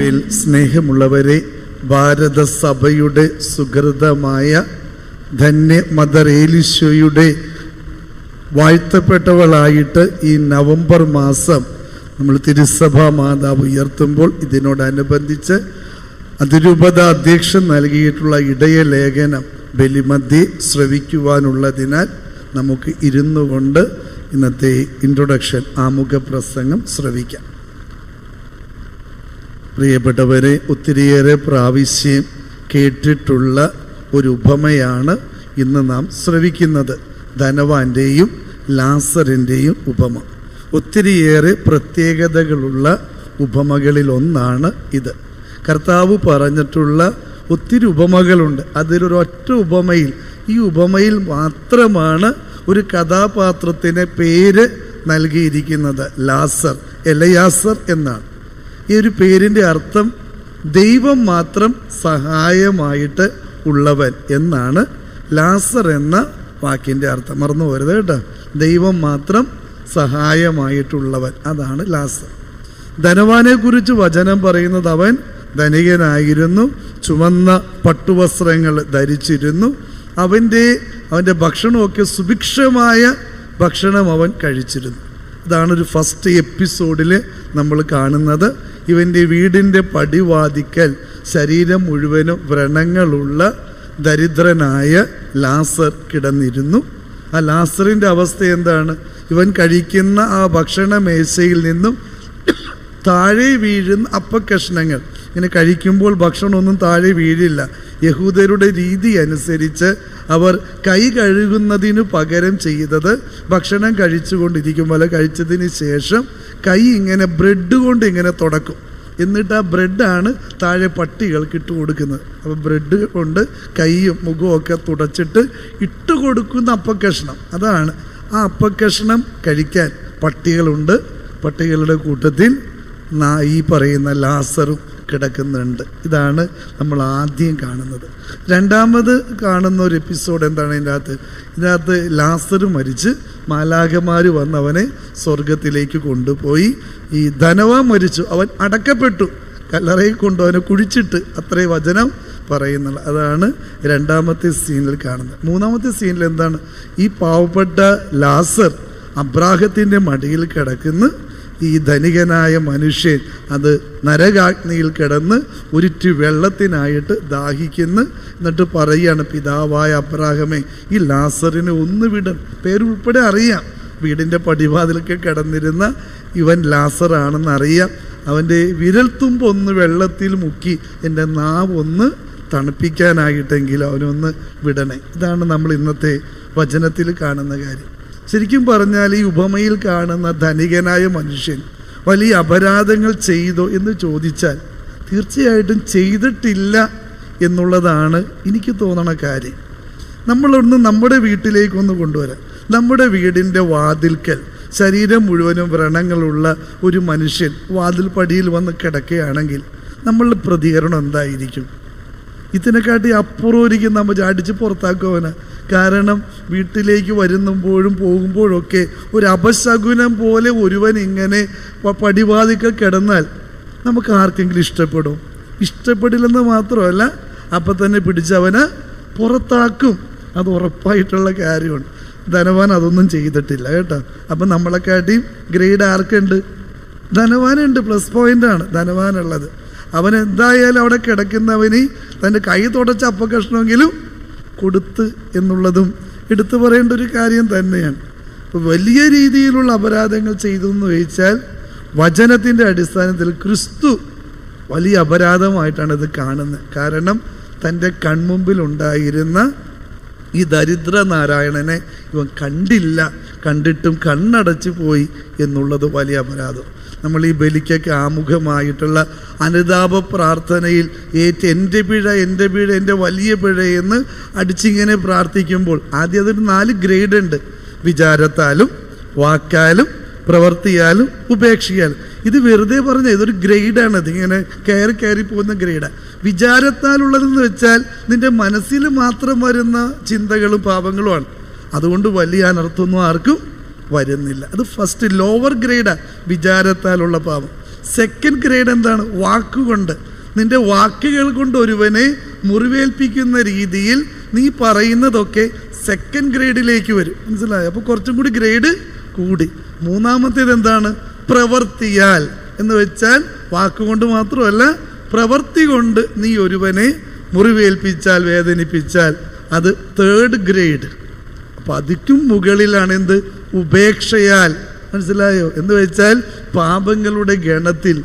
യേശുവിൽ സ്നേഹമുള്ളവരെ ഭാരതസഭയുടെ സുഹൃതമായ ധന്യ മദർ ഏലിശോയുടെ വാഴ്ത്തപ്പെട്ടവളായിട്ട് ഈ നവംബർ മാസം നമ്മൾ തിരുസഭാ മാതാവ് ഉയർത്തുമ്പോൾ ഇതിനോടനുബന്ധിച്ച് അതിരൂപത അധ്യക്ഷൻ നൽകിയിട്ടുള്ള ഇടയ ലേഖനം ബലിമധ്യേ ശ്രവിക്കുവാനുള്ളതിനാൽ നമുക്ക് ഇരുന്നു കൊണ്ട് ഇന്നത്തെ ഇൻട്രൊഡക്ഷൻ ആമുഖ പ്രസംഗം ശ്രവിക്കാം. പ്രിയപ്പെട്ടവരെ ഒത്തിരിയേറെ പ്രാവശ്യം കേട്ടിട്ടുള്ള ഒരു ഉപമയാണ് ഇന്ന് നാം ശ്രവിക്കുന്നത്. ധനവാന്റെയും ലാസറിന്റെയും ഉപമ. ഒത്തിരിയേറെ പ്രത്യേകതകളുള്ള ഉപമകളിൽ ഒന്നാണ് ഇത്. കർത്താവ് പറഞ്ഞിട്ടുള്ള ഒത്തിരി ഉപമകളുണ്ട്. അതിലൊരൊറ്റ ഉപമയിൽ ഈ ഉപമയിൽ മാത്രമാണ് ഒരു കഥാപാത്രത്തിന് പേര് നൽകിയിരിക്കുന്നത്. ലാസർ എലയാസർ എന്നാണ്. ഈ ഒരു പേരിന്റെ അർത്ഥം ദൈവം മാത്രം സഹായമായിട്ട് ഉള്ളവൻ എന്നാണ് ലാസർ എന്ന വാക്കിന്റെ അർത്ഥം. മറന്നു പോരുത് കേട്ടോ. ദൈവം മാത്രം സഹായമായിട്ടുള്ളവൻ. അതാണ് ലാസർ. ധനവാനെ കുറിച്ച് വചനം പറയുന്നത് അവൻ ധനികനായിരുന്നു ചുമന്ന പട്ടുവസ്ത്രങ്ങൾ ധരിച്ചിരുന്നു. അവന്റെ അവന്റെ ഭക്ഷണമൊക്കെ സുഭിക്ഷമായ ഭക്ഷണം അവൻ കഴിച്ചിരുന്നു. ഇതാണ് ഒരു ഫസ്റ്റ് എപ്പിസോഡിൽ നമ്മൾ കാണുന്നത്. ഇവന്റെ വീടിന്റെ പടിവാതിക്കൽ ശരീരം മുഴുവനും വ്രണങ്ങളുള്ള ദരിദ്രനായ ലാസർ കിടന്നിരുന്നു. ആ ലാസറിന്റെ അവസ്ഥ എന്താണ്? ഇവൻ കഴിക്കുന്ന ആ ഭക്ഷണ മേശയിൽ നിന്നും താഴെ വീഴുന്ന അപ്പക്കഷ്ണങ്ങൾ. ഇങ്ങനെ കഴിക്കുമ്പോൾ ഭക്ഷണമൊന്നും താഴെ വീഴില്ല. യഹൂദരുടെ രീതി അനുസരിച്ച് അവർ കൈ കഴുകുന്നതിന് പകരം ചെയ്തത് ഭക്ഷണം കഴിച്ചുകൊണ്ടിരിക്കും കഴിച്ചുകൊണ്ടിരിക്കുമ്പോൾ കഴിച്ചതിന് ശേഷം കൈ ഇങ്ങനെ ബ്രെഡ് കൊണ്ട് ഇങ്ങനെ തുടക്കും. എന്നിട്ട് ആ ബ്രെഡാണ് താഴെ പട്ടികൾക്ക് ഇട്ട് കൊടുക്കുന്നത്. അപ്പോൾ ബ്രെഡ് കൊണ്ട് കൈയും മുഖവും ഒക്കെ തുടച്ചിട്ട് ഇട്ട് കൊടുക്കുന്ന അപ്പക്കഷ്ണം. അതാണ് ആ അപ്പക്കഷ്ണം കഴിക്കാൻ പട്ടികളുണ്ട്. പട്ടികളുടെ കൂട്ടത്തിൽ ഈ പറയുന്ന ലാസറും കിടക്കുന്നുണ്ട്. ഇതാണ് നമ്മൾ ആദ്യം കാണുന്നത്. രണ്ടാമത് കാണുന്ന ഒരു എപ്പിസോഡ് എന്താണ് ഇതിന്റെ അകത്ത് ഇതിനകത്ത് ലാസർ മരിച്ച് മാലാകമാർ വന്ന് അവനെ സ്വർഗത്തിലേക്ക് കൊണ്ടുപോയി. ഈ ധനവ മരിച്ചു. അവൻ അടക്കപ്പെട്ടു. കല്ലറയിൽ കൊണ്ടു അവനെ കുഴിച്ചിട്ട് അത്രയും വചനം പറയുന്നുള്ള. അതാണ് രണ്ടാമത്തെ സീനിൽ കാണുന്നത്. മൂന്നാമത്തെ സീനിൽ എന്താണ്? ഈ പാവപ്പെട്ട ലാസർ അബ്രാഹത്തിന്റെ മടിയിൽ കിടക്കുന്നു. ഈ ധനികനായ മനുഷ്യൻ അത് നരകാഗ്നിയിൽ കിടന്ന് ഉരുറ്റി വെള്ളത്തിനായിട്ട് ദാഹിക്കുന്നു. എന്നിട്ട് പറയുകയാണ് പിതാവായ അബ്രാഹമേ ഈ ലാസറിനെ ഒന്ന് വിടും. പേരുൾപ്പെടെ അറിയാം. വീടിന്റെ പടിവാതിലൊക്കെ കിടന്നിരുന്ന ഇവൻ ലാസറാണെന്ന് അറിയാം. അവന്റെ വിരൽത്തുമ്പ് ഒന്ന് വെള്ളത്തിൽ മുക്കി എന്റെ നാവ് ഒന്ന് തണുപ്പിക്കാനായിട്ടെങ്കിലും അവനൊന്ന് വിടണേ. ഇതാണ് നമ്മൾ ഇന്നത്തെ വചനത്തിൽ കാണുന്ന കാര്യം. ശരിക്കും പറഞ്ഞാൽ ഈ ഉപമയിൽ കാണുന്ന ധനികനായ മനുഷ്യൻ വലിയ അപരാധങ്ങൾ ചെയ്തോ എന്ന് ചോദിച്ചാൽ തീർച്ചയായിട്ടും ചെയ്തിട്ടില്ല എന്നുള്ളതാണ് എനിക്ക് തോന്നണ കാര്യം. നമ്മളൊന്ന് നമ്മുടെ വീട്ടിലേക്കൊന്ന് കൊണ്ടുവരാം. നമ്മുടെ വീടിന്റെ വാതിൽക്കൽ ശരീരം മുഴുവനും വ്രണങ്ങളുള്ള ഒരു മനുഷ്യൻ വാതിൽ പടിയിൽ വന്ന് കിടക്കുകയാണെങ്കിൽ നമ്മളുടെ പ്രതികരണം എന്തായിരിക്കും? ഇതിനെക്കാട്ടി അപ്പുറം ഒരിക്കും നമ്മൾ ചാടിച്ച് പുറത്താക്കുവന്. കാരണം വീട്ടിലേക്ക് വരുമ്പോഴും പോകുമ്പോഴൊക്കെ ഒരു അപശകുനം പോലെ ഒരുവൻ ഇങ്ങനെ പടിവാതിക്കൽ കിടന്നാൽ നമുക്ക് ആർക്കെങ്കിലും ഇഷ്ടപ്പെടും? ഇഷ്ടപ്പെടില്ലെന്ന് മാത്രമല്ല അപ്പം തന്നെ പിടിച്ചവന് പുറത്താക്കും. അത് ഉറപ്പായിട്ടുള്ള കാര്യമാണ്. ധനവാൻ അതൊന്നും ചെയ്തിട്ടില്ല കേട്ടോ. അപ്പം നമ്മളെക്കാട്ടിയും ഗ്രേഡ് ആർക്കുണ്ട്? ധനവാനുണ്ട് പ്ലസ് പോയിന്റാണ് ധനവാനുള്ളത്. അവൻ എന്തായാലും അവിടെ കിടക്കുന്നവന് തന്റെ കൈ തുടച്ച അപ്പകഷ്ണമെങ്കിലും കൊടുത്ത് എന്നുള്ളതും എടുത്തു പറയേണ്ട ഒരു കാര്യം തന്നെയാണ്. അപ്പോൾ വലിയ രീതിയിലുള്ള അപരാധങ്ങൾ ചെയ്തു എന്ന് ചോദിച്ചാൽ വചനത്തിന്റെ അടിസ്ഥാനത്തിൽ ക്രിസ്തു വലിയ അപരാധമായിട്ടാണ് ഇത് കാണുന്നത്. കാരണം തന്റെ കൺമുമ്പിൽ ഉണ്ടായിരുന്ന ഈ ദരിദ്ര നാരായണനെ ഇവൻ കണ്ടില്ല. കണ്ടിട്ടും കണ്ണടച്ചു പോയി എന്നുള്ളത് വലിയ അപരാധം. നമ്മൾ ഈ ബലിക്കൊക്കെ ആമുഖമായിട്ടുള്ള അനുതാപ പ്രാർത്ഥനയിൽ ഏറ്റ് എന്റെ പിഴ എന്റെ പിഴ എന്റെ വലിയ പിഴ എന്ന് അടിച്ചിങ്ങനെ പ്രാർത്ഥിക്കുമ്പോൾ ആദ്യം അതൊരു നാല് ഗ്രേഡ് ഉണ്ട്. വിചാരത്താലും വാക്കാലും പ്രവർത്തിയാലും ഉപേക്ഷിയാലും. ഇത് വെറുതെ പറഞ്ഞ ഇതൊരു ഗ്രേഡാണ്. ഇതിങ്ങനെ കയറി കയറി പോകുന്ന ഗ്രേഡാണ് വിചാരത്താലുള്ളതെന്ന് വെച്ചാൽ നിന്റെ മനസ്സിൽ മാത്രം വരുന്ന ചിന്തകളും പാപങ്ങളുമാണ്. അതുകൊണ്ട് വലിയ അനർത്ഥമൊന്നും ആർക്കും വരുന്നില്ല. അത് ഫസ്റ്റ് ലോവർ ഗ്രേഡാണ് വിചാരത്താലുള്ള പാപം. സെക്കൻഡ് ഗ്രേഡ് എന്താണ്? വാക്കുകൊണ്ട്. നിന്റെ വാക്കുകൾ കൊണ്ട് ഒരുവനെ മുറിവേൽപ്പിക്കുന്ന രീതിയിൽ നീ പറയുന്നതൊക്കെ സെക്കൻഡ് ഗ്രേഡിലേക്ക് വരും. മനസ്സിലായോ? അപ്പോൾ കുറച്ചും കൂടി ഗ്രേഡ് കൂടി. മൂന്നാമത്തേത് എന്താണ്? പ്രവർത്തിയാൽ എന്ന് വെച്ചാൽ വാക്കുകൊണ്ട് മാത്രമല്ല പ്രവർത്തി കൊണ്ട് നീ ഒരുവനെ മുറിവേൽപ്പിച്ചാൽ വേദനിപ്പിച്ചാൽ അത് തേർഡ് ഗ്രേഡ് അപ്പം അതിക്കും മുകളിലാണ് എന്ത്? ഉപേക്ഷയാൽ. മനസ്സിലായോ? എന്ന് വെച്ചാൽ പാപങ്ങളുടെ ഗണത്തിൽ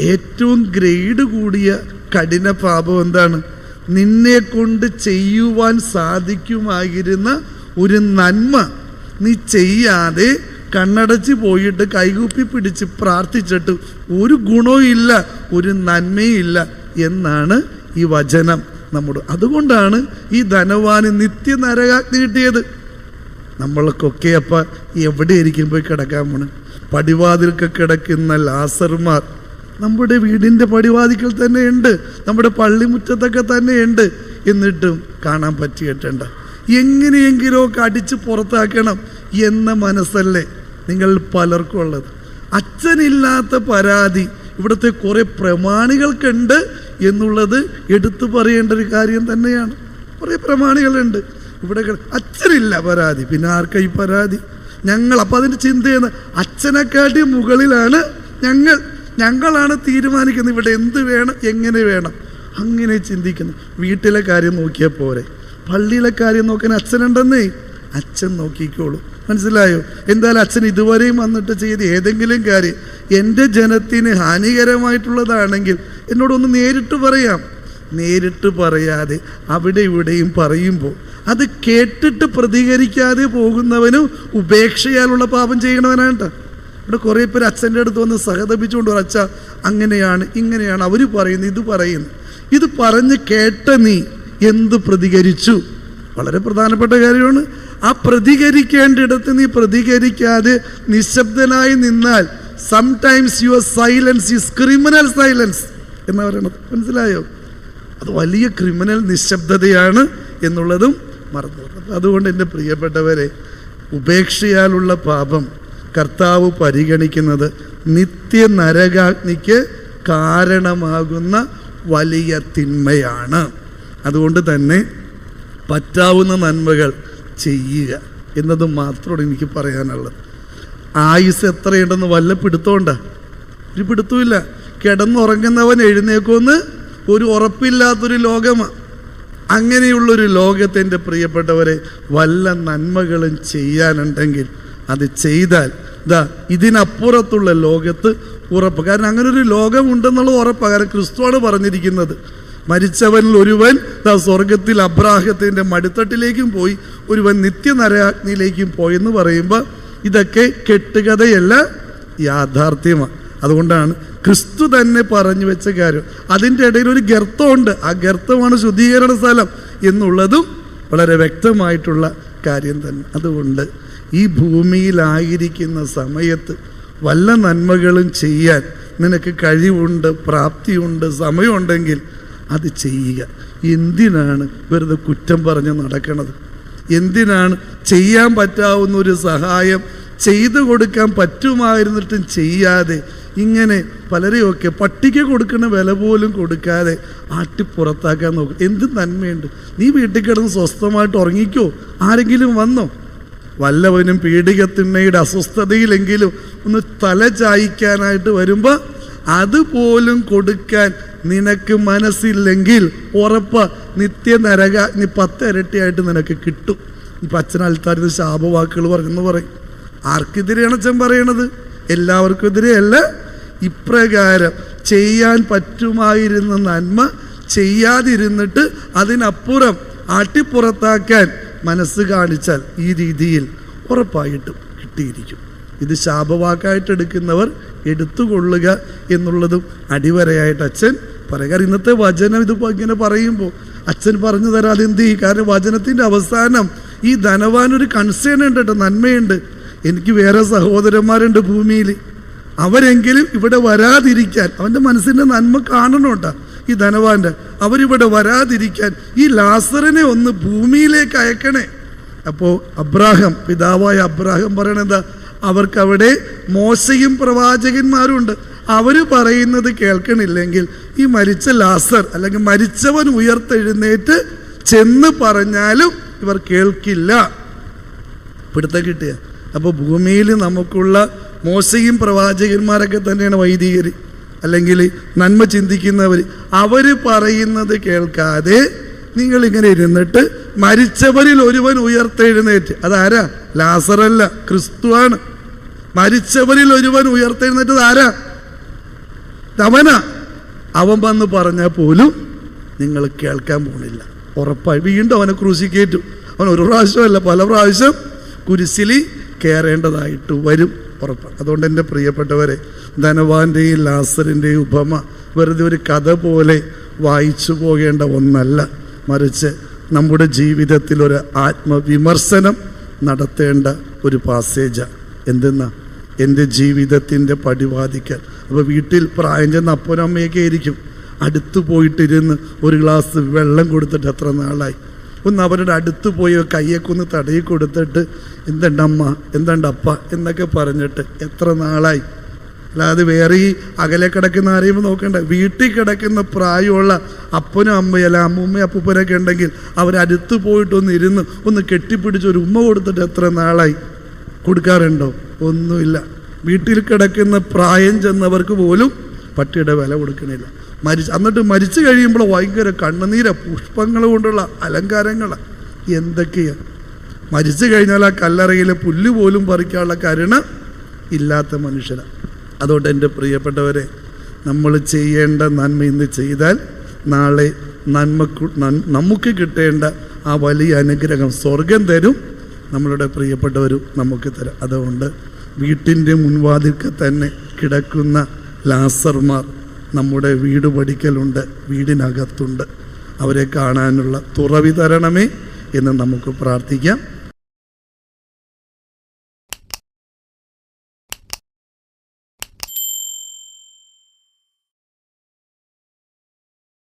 ഏറ്റവും ഗ്രേഡ് കൂടിയ കഠിന പാപം എന്താണ്? നിന്നെ കൊണ്ട് ചെയ്യുവാൻ സാധിക്കുമായിരുന്ന ഒരു നന്മ നീ ചെയ്യാതെ കണ്ണടച്ച് പോയിട്ട് കൈകൂപ്പി പിടിച്ച് പ്രാർത്ഥിച്ചിട്ട് ഒരു ഗുണവും ഇല്ല ഒരു നന്മയും ഇല്ല എന്നാണ് ഈ വചനം നമ്മുടെ. അതുകൊണ്ടാണ് ഈ ധനവാന് നിത്യ നരകാഗ്നി കിട്ടിയത്. നമ്മൾക്കൊക്കെ അപ്പം എവിടെയായിരിക്കും പോയി കിടക്കാൻ പോണ്? പടിവാതിൽക്ക് കിടക്കുന്ന ലാസർമാർ നമ്മുടെ വീടിന്റെ പടിവാതിക്കൽ തന്നെ ഉണ്ട് നമ്മുടെ പള്ളിമുറ്റത്തൊക്കെ തന്നെ ഉണ്ട് എന്നിട്ടും കാണാൻ പറ്റിയിട്ടുണ്ട്. എങ്ങനെയെങ്കിലും ഒക്കെ അടിച്ച് പുറത്താക്കണം എന്ന മനസ്സല്ലേ നിങ്ങൾ പലർക്കും ഉള്ളത്. അച്ഛനില്ലാത്ത പരാതി ഇവിടുത്തെ കുറേ പ്രമാണികൾക്കുണ്ട് എന്നുള്ളത് എടുത്തു പറയേണ്ട ഒരു കാര്യം തന്നെയാണ്. കുറേ പ്രമാണികളുണ്ട്. ഇവിടെ അച്ഛനില്ല പരാതി. പിന്നെ ആർക്കാ ഈ പരാതി? ഞങ്ങൾ അപ്പം അതിന്റെ ചിന്ത ചെയ്യുന്ന അച്ഛനെക്കാട്ടി മുകളിലാണ് ഞങ്ങൾ. ഞങ്ങളാണ് തീരുമാനിക്കുന്നത് ഇവിടെ എന്ത് വേണം എങ്ങനെ വേണം. അങ്ങനെ ചിന്തിക്കുന്നു. വീട്ടിലെ കാര്യം നോക്കിയാൽ പോരെ. പള്ളിയിലെ കാര്യം നോക്കാൻ അച്ഛനുണ്ടെന്നേ അച്ഛൻ നോക്കിക്കോളൂ. മനസ്സിലായോ? എന്തായാലും അച്ഛൻ ഇതുവരെയും വന്നിട്ട് ചെയ്ത് ഏതെങ്കിലും കാര്യം എന്റെ ജനത്തിന് ഹാനികരമായിട്ടുള്ളതാണെങ്കിൽ എന്നോടൊന്ന് നേരിട്ട് പറയാം. നേരിട്ട് പറയാതെ അവിടെ ഇവിടെയും പറയുമ്പോൾ അത് കേട്ടിട്ട് പ്രതികരിക്കാതെ പോകുന്നവനും ഉപേക്ഷയാലുള്ള പാപം ചെയ്യണവനാണ്. ഇവിടെ കുറേ പേര് അച്ഛന്റെ അടുത്ത് വന്ന് സഹതപിച്ചുകൊണ്ട് ഒരു അച്ഛ അങ്ങനെയാണ് ഇങ്ങനെയാണ്. അവർ പറയുന്നു ഇത് പറയുന്നു ഇത് പറഞ്ഞ് കേട്ട നീ എന്ത് പ്രതികരിച്ചു? വളരെ പ്രധാനപ്പെട്ട കാര്യമാണ്. ആ പ്രതികരിക്കേണ്ടിടത്ത് നീ പ്രതികരിക്കാതെ നിശബ്ദനായി നിന്നാൽ sometimes your silence is criminal silence എന്ന് പറയണത് മനസ്സിലായോ? അത് വലിയ ക്രിമിനൽ നിശബ്ദതയാണ് എന്നുള്ളതും മറന്നു അതുകൊണ്ട് എന്റെ പ്രിയപ്പെട്ടവരെ ഉപേക്ഷയാലുള്ള പാപം കർത്താവ് പരിഗണിക്കുന്നത് നിത്യ നരകാഗ്നിക്ക് കാരണമാകുന്ന വലിയ തിന്മയാണ്. അതുകൊണ്ട് തന്നെ പറ്റാവുന്ന നന്മകൾ ചെയ്യുക എന്നത് മാത്രമാണ് എനിക്ക് പറയാനുള്ളത്. ആയുസ് എത്രയുണ്ടെന്ന് വല്ല പിടുത്തമുണ്ട? ഒരു പിടുത്തമില്ല കിടന്നുറങ്ങുന്നവൻ എഴുന്നേക്കുമെന്ന് ഒരു ഉറപ്പില്ലാത്തൊരു ലോകമാണ് അങ്ങനെയുള്ളൊരു ലോകത്തിന്റെ പ്രിയപ്പെട്ടവരെ വല്ല നന്മകളും ചെയ്യാനുണ്ടെങ്കിൽ അത് ചെയ്താൽ ഇതാ ഇതിനപ്പുറത്തുള്ള ലോകത്ത് ഉറപ്പ്. കാരണം അങ്ങനെ ഒരു ലോകമുണ്ടെന്നുള്ള ഉറപ്പാണ് കാരണം ക്രിസ്തുവാണ് പറഞ്ഞിരിക്കുന്നത്. മരിച്ചവനിൽ ഒരുവൻ സ്വർഗത്തിൽ അബ്രാഹത്തിന്റെ മടിത്തട്ടിലേക്കും പോയി ഒരുവൻ നിത്യനരയാഗ്നിയിലേക്കും പോയെന്ന് പറയുമ്പോൾ ഇതൊക്കെ കെട്ടുകഥയല്ല യാഥാർത്ഥ്യമാണ് അതുകൊണ്ടാണ് ക്രിസ്തു തന്നെ പറഞ്ഞു വെച്ച കാര്യം. അതിന്റെ ഇടയിൽ ഒരു ഗർത്തമുണ്ട്. ആ ഗർത്തമാണ് ശുദ്ധീകരണ സ്ഥലം എന്നുള്ളതും വളരെ വ്യക്തമായിട്ടുള്ള കാര്യം തന്നെ. അതുകൊണ്ട് ഈ ഭൂമിയിലായിരിക്കുന്ന സമയത്ത് വല്ല നന്മകളും ചെയ്യാൻ നിനക്ക് കഴിവുണ്ട് പ്രാപ്തിയുണ്ട് സമയമുണ്ടെങ്കിൽ അത് ചെയ്യുക. എന്തിനാണ് വെറുതെ കുറ്റം പറഞ്ഞ് നടക്കണത്? എന്തിനാണ് ചെയ്യാൻ പറ്റാവുന്ന ഒരു സഹായം ചെയ്തു കൊടുക്കാൻ പറ്റുമായിരുന്നിട്ടും ചെയ്യാതെ ഇങ്ങനെ പലരെയൊക്കെ പട്ടിക്ക് കൊടുക്കുന്ന വില പോലും കൊടുക്കാതെ ആട്ടി പുറത്താക്കാൻ നോക്കും. എന്ത് നന്മയുണ്ട്. നീ വീട്ടിൽ കിടന്ന് സ്വസ്ഥമായിട്ട് ഉറങ്ങിക്കോ. ആരെങ്കിലും വന്നോ? വല്ലവനും പീഡികത്തിണ്ണയുടെ അസ്വസ്ഥതയിലെങ്കിലും ഒന്ന് തല ചായ്ക്കാനായിട്ട് വരുമ്പോൾ അതുപോലും കൊടുക്കാൻ നിനക്ക് മനസ്സില്ലെങ്കിൽ ഉറപ്പ നിത്യ നരക നീ പത്ത് ഇരട്ടിയായിട്ട് നിനക്ക് കിട്ടും. ഇപ്പം അച്ഛൻ ശാപവാക്കുകൾ പറഞ്ഞെന്ന് പറയും. ആർക്കെതിരെയാണ് അച്ഛൻ പറയണത്? എല്ലാവർക്കും എതിരെയല്ല ഇപ്രകാരം ചെയ്യാൻ പറ്റുമായിരുന്ന നന്മ ചെയ്യാതിരുന്നിട്ട് അതിനപ്പുറം ആട്ടിപ്പുറത്താക്കാൻ മനസ്സ് കാണിച്ചാൽ ഈ രീതിയിൽ ഉറപ്പായിട്ടും കിട്ടിയിരിക്കും. ഇത് ശാപവാക്കായിട്ട് എടുക്കുന്നവർ എടുത്തുകൊള്ളുക എന്നുള്ളതും അടിവരയായിട്ട് അച്ഛൻ പറയുക. കാരണം ഇന്നത്തെ വചനം ഇത് ഇങ്ങനെ പറയുമ്പോൾ അച്ഛൻ പറഞ്ഞു തരാതെ എന്ത് ചെയ്യും കാരണം വചനത്തിന്റെ അവസാനം ഈ ധനവാൻ ഒരു കൺസേൺ ഉണ്ട് കേട്ടോ നന്മയുണ്ട്. എനിക്ക് വേറെ സഹോദരന്മാരുണ്ട് ഭൂമിയിൽ. അവരെങ്കിലും ഇവിടെ വരാതിരിക്കാൻ അവന്റെ മനസ്സിന്റെ നന്മ കാണണം ഈ ധനവാന്റെ. അവരിവിടെ വരാതിരിക്കാൻ ഈ ലാസറിനെ ഒന്ന് ഭൂമിയിലേക്ക് അയക്കണേ. അപ്പോൾ അബ്രാഹം പിതാവായ അബ്രാഹം പറയണെന്താ അവർക്കവിടെ മോശയും പ്രവാചകന്മാരുണ്ട് അവർ പറയുന്നത് കേൾക്കണില്ലെങ്കിൽ ഈ മരിച്ച ലാസർ അല്ലെങ്കിൽ മരിച്ചവൻ ഉയർത്തെഴുന്നേറ്റ് ചെന്ന് പറഞ്ഞാലും ഇവർ കേൾക്കില്ല. പിടുത്തം കിട്ടിയ. അപ്പോൾ ഭൂമിയിൽ നമുക്കുള്ള മോശയും പ്രവാചകന്മാരൊക്കെ തന്നെയാണ് വൈദികർ അല്ലെങ്കിൽ നന്മ ചിന്തിക്കുന്നവർ അവർ പറയുന്നത് കേൾക്കാതെ നിങ്ങളിങ്ങനെ ഇരുന്നിട്ട് മരിച്ചവരിൽ ഒരുവൻ ഉയർത്തെഴുന്നേറ്റ്. അതാരാ? ലാസറല്ല ക്രിസ്തുവാണ് മരിച്ചവരിൽ ഒരുവൻ ഉയർത്തെഴുന്നേറ്റത് ആരാ? തവന. അവൻ വന്ന് പറഞ്ഞാൽ പോലും നിങ്ങൾ കേൾക്കാൻ പോണില്ല. ഉറപ്പായി. വീണ്ടും അവനെ ക്രൂശിക്കേറ്റു. അവൻ ഒരു പ്രാവശ്യമല്ല പല പ്രാവശ്യം കുരിശിലി കയറേണ്ടതായിട്ട് വരും. ഉറപ്പാണ് അതുകൊണ്ട് എന്റെ പ്രിയപ്പെട്ടവരെ ധനവാന്റെയും ലാസറിന്റെയും ഉപമ വെറുതെ ഒരു കഥ പോലെ വായിച്ചു പോകേണ്ട ഒന്നല്ല. മറിച്ച് നമ്മുടെ ജീവിതത്തിൽ ഒരു ആത്മവിമർശനം നടത്തേണ്ട ഒരു പാസേജാണ് എന്തെന്നാ? എന്റെ ജീവിതത്തിന്റെ പടിവാദിക്കൽ അപ്പോൾ വീട്ടിൽ പ്രായം ചെന്ന അപ്പനമ്മയൊക്കെ ആയിരിക്കും. അടുത്തു പോയിട്ടിരുന്ന് ഒരു ഗ്ലാസ് വെള്ളം കൊടുത്തിട്ട് എത്ര നാളായി? ഒന്ന് അവരുടെ അടുത്ത് പോയി കയ്യൊക്കെ ഒന്ന് തടയി കൊടുത്തിട്ട് എന്തുണ്ട് അമ്മ എന്തുണ്ട് അപ്പ എന്നൊക്കെ പറഞ്ഞിട്ട് എത്ര നാളായി. അല്ലാതെ വേറെ ഈ അകലെ കിടക്കുന്ന ആരെയും നോക്കണ്ട. വീട്ടിൽ കിടക്കുന്ന പ്രായമുള്ള അപ്പനും അമ്മയും അല്ല അമ്മൂമ്മയും അപ്പൂപ്പനൊക്കെ ഉണ്ടെങ്കിൽ അവരടുത്ത് പോയിട്ടൊന്ന് ഇരുന്ന് ഒന്ന് കെട്ടിപ്പിടിച്ച് ഒരു ഉമ്മ കൊടുത്തിട്ട് എത്ര നാളായി? കൊടുക്കാറുണ്ടോ? ഒന്നുമില്ല. വീട്ടിൽ കിടക്കുന്ന പ്രായം ചെന്നവർക്ക് പോലും പട്ടിയുടെ വില കൊടുക്കണില്ല. മരിച്ച് എന്നിട്ട് മരിച്ചു കഴിയുമ്പോൾ ഭയങ്കര കണ്ണുനീര പുഷ്പങ്ങൾ കൊണ്ടുള്ള അലങ്കാരങ്ങൾ എന്തൊക്കെയാണ് മരിച്ചു കഴിഞ്ഞാൽ ആ കല്ലറയിലെ പുല്ല് പോലും പറിക്കാനുള്ള കരുണ ഇല്ലാത്ത മനുഷ്യനാണ് അതുകൊണ്ട് എന്റെ പ്രിയപ്പെട്ടവരെ നമ്മൾ ചെയ്യേണ്ട നന്മ ഇന്ന് ചെയ്താൽ നാളെ നന്മക്കു നമുക്ക് കിട്ടേണ്ട ആ വലിയ അനുഗ്രഹം സ്വർഗം തരും. നമ്മളുടെ പ്രിയപ്പെട്ടവരും നമുക്ക് തരും. അതുകൊണ്ട് വീട്ടിന്റെ മുൻവാതിൽക്ക് തന്നെ കിടക്കുന്ന ലാസർമാർ നമ്മുടെ വീട് പഠിക്കലുണ്ട് വീടിനകത്തുണ്ട്. അവരെ കാണാനുള്ള തുറവി തരണമേ എന്ന് നമുക്ക് പ്രാർത്ഥിക്കാം.